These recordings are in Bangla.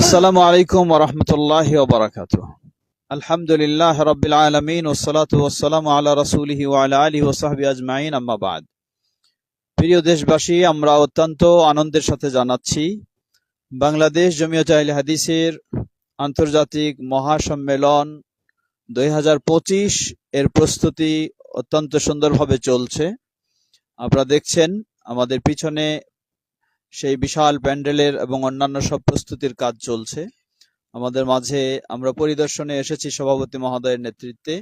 আসসালামু আলাইকুম ওরহমতুল্লাহ ওবরাকাত আলহামদুলিল্লাহ রবিল আলমিন ওসালাত ওসালাম আল্লাহ রসুলহি ওয়ালা আলী ওসাহবি আজমাইন আম্মাবাদ প্রিয় দেশবাসী, আমরা অত্যন্ত আনন্দের সাথে জানাচ্ছি, বাংলাদেশ জমিয়ত আহলে হাদিসের আন্তর্জাতিক মহাসম্মেলন দুই হাজার পঁচিশ এর প্রস্তুতি অত্যন্ত সুন্দরভাবে চলছে। আপনারা দেখছেন আমাদের পিছনে সেই বিশাল প্যান্ডেলের এবং অন্যান্য সব প্রস্তুতির কাজ চলছে। আমাদের মাঝে আমরা পরিদর্শনে এসেছি সভাপতি মহোদয়ের নেতৃত্বে।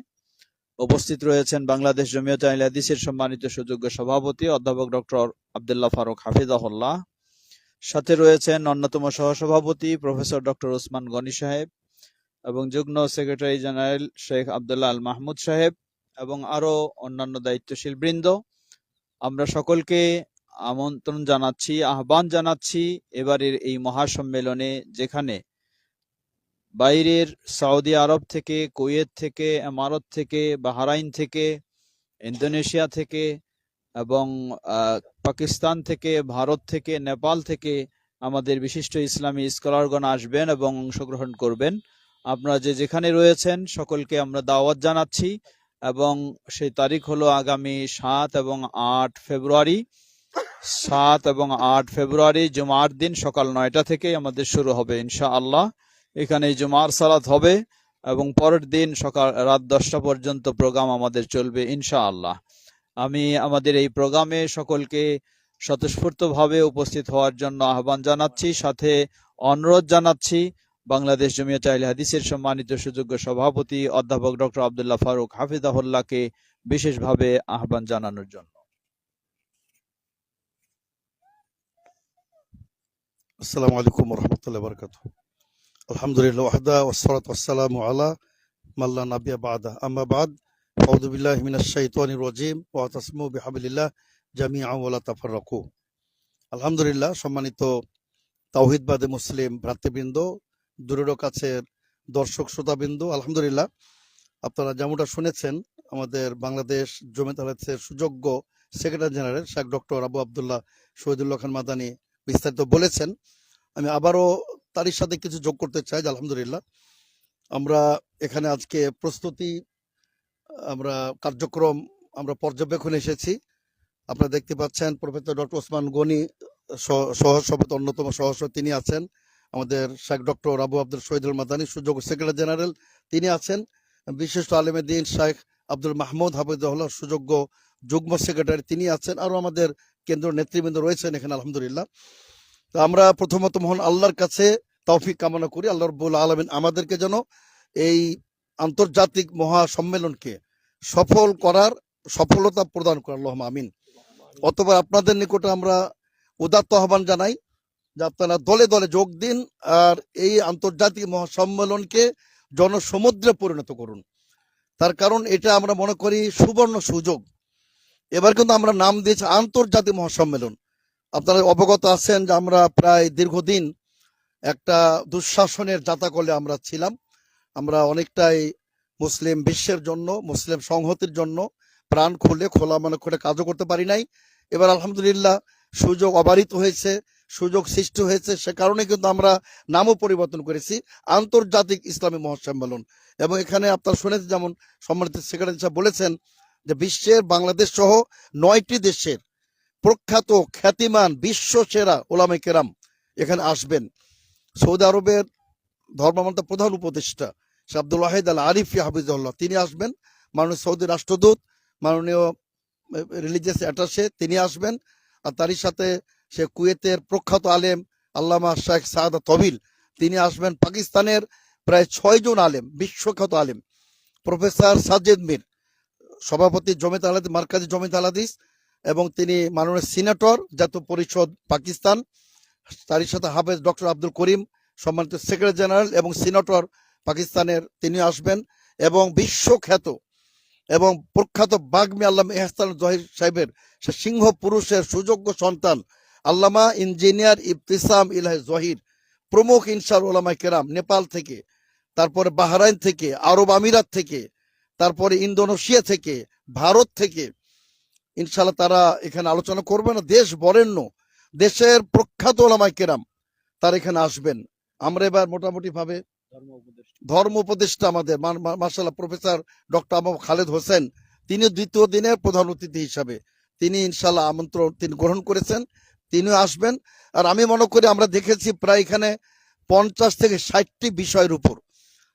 উপস্থিত রয়েছেন বাংলাদেশ জমিয়ত আহলে সম্মানিত সুযোগ্য সভাপতি অধ্যাপক ডক্টর আবদুল্লাহ ফারুক হাফিজাহুল্লাহ। সাথে রয়েছেন অন্যতম সহসভাপতি প্রফেসর ডক্টর ওসমান গনি সাহেব এবং যুগ্ম সেক্রেটারি জেনারেল শেখ আবদুল্লাহ আল মাহমুদ সাহেব এবং আরও অন্যান্য দায়িত্বশীল বৃন্দ। আমরা সকলকে আমন্ত্রণ জানাচ্ছি, আহ্বান জানাচ্ছি এবারের এই মহাসম্মেলনে যেখানে বাইরের সৌদি আরব থেকে, কুয়েত থেকে এমারত থেকে, বাহারাইন থেকে, ইন্দোনেশিয়া থেকে এবং পাকিস্তান থেকে, ভারত থেকে, নেপাল থেকে আমাদের বিশিষ্ট ইসলামী স্কলারগণ আসবেন এবং অংশগ্রহণ করবেন। আপনারা যে যেখানে রয়েছেন সকলকে আমরা দাওয়াত জানাচ্ছি এবং সেই তারিখ হলো আগামী সাত এবং আট ফেব্রুয়ারি। সাত এবং আট ফেব্রুয়ারি জুমার দিন সকাল নয়টা থেকে আমাদের শুরু হবে, ইনশাআল্লাহ। এখানে জুমার সালাত হবে এবং পরের দিন সকাল রাত দশটা পর্যন্ত প্রোগ্রাম আমাদের চলবে, ইনশাআল্লাহ। আমি আমাদের এই প্রোগ্রামে সকলকে স্বতঃস্ফূর্তভাবে উপস্থিত হওয়ার জন্য আহ্বান জানাচ্ছি, সাথে অনুরোধ জানাচ্ছি বাংলাদেশ জমিয়ত আহলে হাদিসের সম্মানিত সুযোগ্য সভাপতি অধ্যাপক ডক্টর আবদুল্লাহ ফারুক হাফিজাহুল্লাহকে বিশেষভাবে আহ্বান জানানোর জন্য। আসসালামু আলাইকুম রহমতুল্লাহ বরকাত আলহামদুলিল্লাহ ওয়াহদা ওসলাত ওসালাম আলা মাল্লা নাবিয়া বাদা। আম্মা বাদ ফৌদুবিল্লাহ মিনাশাইতানি রজিম ওয়া তাসমু বিহাবিল্লাহ জামি আমলা তাফার রকু আলহামদুলিল্লাহ, সম্মানিত তাওহিদবাদী মুসলিম ভ্রাতৃবৃন্দ দূরের কাছের দর্শক শ্রোতাবৃন্দ, আলহামদুলিল্লাহ, আপনারা যেমনটা শুনেছেন, আমাদের বাংলাদেশ জমিত আলাতের সুযোগ্য secretary general Sheikh doctor Abu Abdullah Shahidullah Khan Madani বিস্তারিত বলেছেন। আমি আবারও তারই সাথে কিছু যোগ করতে চাই, আলহামদুলিল্লাহ। আমরা এখানে আজকে প্রস্তুতি, আমরা কার্যক্রম, আমরা পর্যবেক্ষণে এসেছি। আপনারা দেখতে পাচ্ছেন, প্রফেসর ডক্টর ওসমান গনি সহসভাপতি, অন্যতম সহসভাপতি তিনি আছেন। আমাদের শেখ ডক্টর আবু আব্দুল শহীদুল মাদানী সুযোগ সেক্রেটারি জেনারেল তিনি আছেন। বিশিষ্ট আলেমেদিন শেখ আব্দুল মাহমুদ হাফিজুল্লাহ, সুযোগ্য যুগ্ম সেক্রেটারি তিনি আছেন। আরও আমাদের কেন্দ্র নেতৃবৃন্দ রয়েছেন এখানে, আলহামদুলিল্লাহ। তো আমরা প্রথমত মহান আল্লাহর কাছে তৌফিক কামনা করি, আল্লাহ রব্বুল আলমিন আমাদেরকে যেন এই আন্তর্জাতিক মহা সম্মেলনকে সফল করার সফলতা প্রদান করে আল্লাহ আমিন। অথবা আপনাদের নিকটে আমরা উদাত্ত আহ্বান জানাই যে আপনারা দলে দলে যোগ দিন আর এই আন্তর্জাতিক মহাসম্মেলনকে জনসমুদ্রে পরিণত করুন। তার কারণ এটা আমরা মনে করি সুবর্ণ সুযোগ। এবার কিন্তু আমরা নাম দিয়েছি আন্তর্জাতিক মহাসম্মেলন। আপনারা অবগত আছেন যে আমরা প্রায় দীর্ঘদিন একটা দুঃশাসনের জাতাকলে আমরা ছিলাম। আমরা অনেকটাই মুসলিম বিশ্বের জন্য, মুসলিম সংহতির জন্য প্রাণ খুলে খোলা মানে খুলে কাজও করতে পারি নাই। এবার আলহামদুলিল্লাহ সুযোগ অবারিত হয়েছে, সুযোগ সৃষ্টি হয়েছে, সে কারণে কিন্তু আমরা নামও পরিবর্তন করেছি, আন্তর্জাতিক ইসলামী মহাসম্মেলন। এবং এখানে আপনারা শুনেছেন, যেমন সম্মানিত সেক্রেটারি সাহেব বলেছেন যে বিশ্বের বাংলাদেশ সহ নয়টি দেশের প্রখ্যাত খ্যাতিমান বিশ্ব সেরা ওলামে কেরাম এখানে আসবেন। সৌদি আরবের ধর্মমন্ত্র প্রধান উপদেষ্টা সে আব্দুল ওয়াহিদ আল আরিফি হাফিজুল্লাহ তিনি আসবেন। মাননীয় সৌদি রাষ্ট্রদূত, মাননীয় রিলিজিয়াস অ্যাটাসে তিনি আসবেন। আর তারই সাথে সে কুয়েতের প্রখ্যাত আলেম আল্লামা শেখ সাহাদা তবিল, তিনি আসবেন। পাকিস্তানের প্রায় ছয়জন আলেম, বিশ্বখ্যাত আলেম। প্রফেসর সাজেদ মির সভাপতি জমিত আলাদ, মার্কাজি জমিত আলাদিস এবং তিনি মাননীয় সিনেটর, জাতীয় পরিষদ পাকিস্তান। তারই সাথে হাফেজ ডক্টর আব্দুল করিম, সম্মানিত সেক্রেটারি জেনারেল এবং সিনেটর পাকিস্তানের তিনি আসবেন এবং বিশ্বখ্যাত এবং প্রখ্যাত বাগমি আল্লামা এহসান জহির সাহেবের সে সিংহ পুরুষের সুযোগ্য সন্তান আল্লামা ইঞ্জিনিয়ার ইবতিসাম ইলাহ জহির, প্রমুখ ইনসার ওলামা কেরাম, নেপাল থেকে, তারপরে বাহরাইন থেকে, আরব আমিরাত থেকে তারপরে ইন্দোনেশিয়া থেকে ভারত থেকে ইনশাল্লাহ তারা এখানে আলোচনা করবে না। দেশ বরেণ্য দেশের প্রখ্যাত ওলামাই কেরাম তারা এখানে আসবেন। আমরা এবার মোটামুটি ভাবে ধর্ম উপদেষ্টা আমাদের মার্শাল্লাহ প্রফেসর ডক্টর আবু খালেদ হোসেন তিনি দ্বিতীয় দিনের প্রধান অতিথি হিসাবে। তিনি ইনশাল্লাহ আমন্ত্রণ তিনি গ্রহণ করেছেন তিনিও আসবেন। আর আমি মনে করি আমরা দেখেছি প্রায় এখানে পঞ্চাশ থেকে ষাটটি বিষয়ের উপর।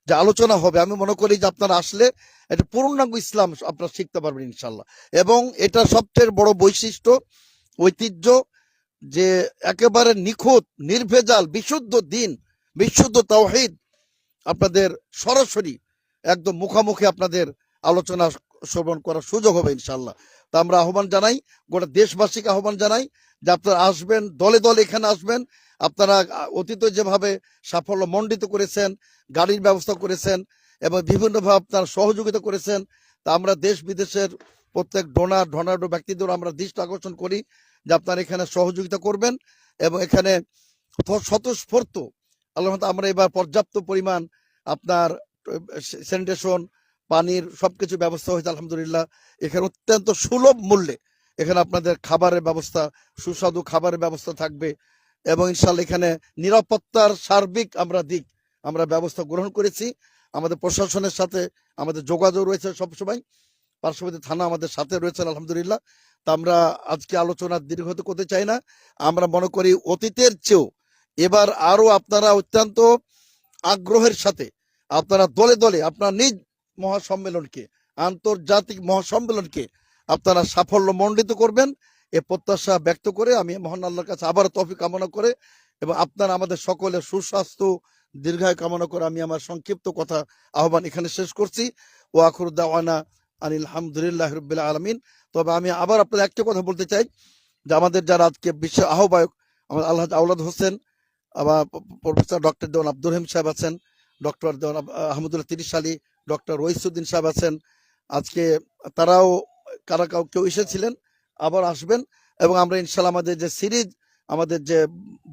যে আলোচনা হবে, আমি মনে করি যে আপনারা আসলে এটা পূর্ণাঙ্গ ইসলাম আপনারা শিখতে পারবেন ইনশাল্লাহ। এবং এটা সবচেয়ে বড় বৈশিষ্ট্য, ঐতিহ্য যে একেবারে নিখুঁত, নির্ভেজাল, বিশুদ্ধ দিন, বিশুদ্ধ তাওহিদ আপনাদের সরাসরি একদম মুখামুখি আপনাদের আলোচনা শ্রবণ করার সুযোগ হবে ইনশাল্লাহ তা আমরা আহ্বান জানাই, গোটা দেশবাসীকে আহ্বান জানাই যে আপনারা আসবেন, দলে দলে এখানে আসবেন, আপনারা অতীত যেভাবে সাফল্য মণ্ডিত করেছেন, গাড়ির ব্যবস্থা করেছেন এবং বিভিন্নভাবে আপনারা সহযোগিতা করেছেন, তা আমরা দেশ বিদেশের প্রত্যেক ডোনার ডোনার্ডো ব্যক্তিদের আমরা দৃষ্টি আকর্ষণ করি যে আপনারা এখানে সহযোগিতা করবেন এবং এখানে স্বতঃস্ফূর্ত, আল্লাহ আমরা এবার পর্যাপ্ত পরিমাণ আপনার স্যানিটেশন পানির সবকিছু ব্যবস্থা হয়েছে, আলহামদুলিল্লাহ। এখানে অত্যন্ত সুলভ মূল্যে এখানে আপনাদের খাবারের ব্যবস্থা, সুস্বাদু খাবারের ব্যবস্থা থাকবে এবং ইনশাল্লাহ এখানে নিরাপত্তার সার্বিক আমরা দিক আমরা ব্যবস্থা গ্রহণ করেছি। আমাদের প্রশাসনের সাথে আমাদের যোগাযোগ রয়েছে সবসময়। পার্শ্ববর্তী থানা আমাদের সাথে রয়েছে, আলহামদুলিল্লাহ। তা আমরা আজকে আলোচনা দীর্ঘত করতে চাই না। আমরা মনে করি অতীতের চেয়েও এবার আরও আপনারা অত্যন্ত আগ্রহের সাথে আপনারা দলে দলে, আপনার নিজ মহাসম্মেলনকে, আন্তর্জাতিক মহাসম্মেলনকে আপনারা সাফল্য মণ্ডিত করবেন। এ প্রত্যাশা ব্যক্ত করে আমি মহান আল্লাহর কাছে আবার তফি কামনা করে এবং আপনারা আমাদের সকলের সুস্বাস্থ্য, দীর্ঘায় কামনা করে আমি আমার সংক্ষিপ্ত কথা, আহ্বান এখানে শেষ করছি। ও আখর দাওয়ানা আনিল হামদুলিল্লাহ রবিল্লা আলমিন। তবে আমি আবার আপনাদের একটা কথা বলতে চাই, যে আমাদের যারা আজকে বিশ্ব আহ্বায়ক আমার আল্লাহ আউলাদ হোসেন, আবার প্রফেসর ডক্টর দেওয়ান আব্দুর রহিম সাহেব আছেন, ডক্টর দেওয়ান আহমদুল্লাহ তিরিশ আলী ডক্টর রইসুদ্দিন সাহেব আছেন। আজকে তারাও কারা কাউ কেউ এসেছিলেন, আবার আসবেন এবং আমরা ইনশাল্লাহ আমাদের যে সিরিজ, আমাদের যে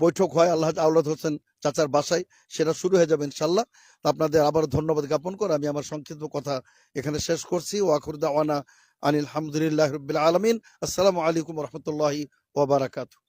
বৈঠক হয়, আল্লাহ আউলাদ হোসেন চাচার বাসায়, সেটা শুরু হয়ে যাবে ইনশাল্লাহ। আপনাদের আবার ধন্যবাদ জ্ঞাপন করে আমি আমার সংক্ষিপ্ত কথা এখানে শেষ করছি। ওয়াকুর দাওয়ানা আনিল হামদুলিল্লাহ রবিল আলমিন। আসসালামু আলাইকুম রহমতুল্লাহি ওবরাকাতু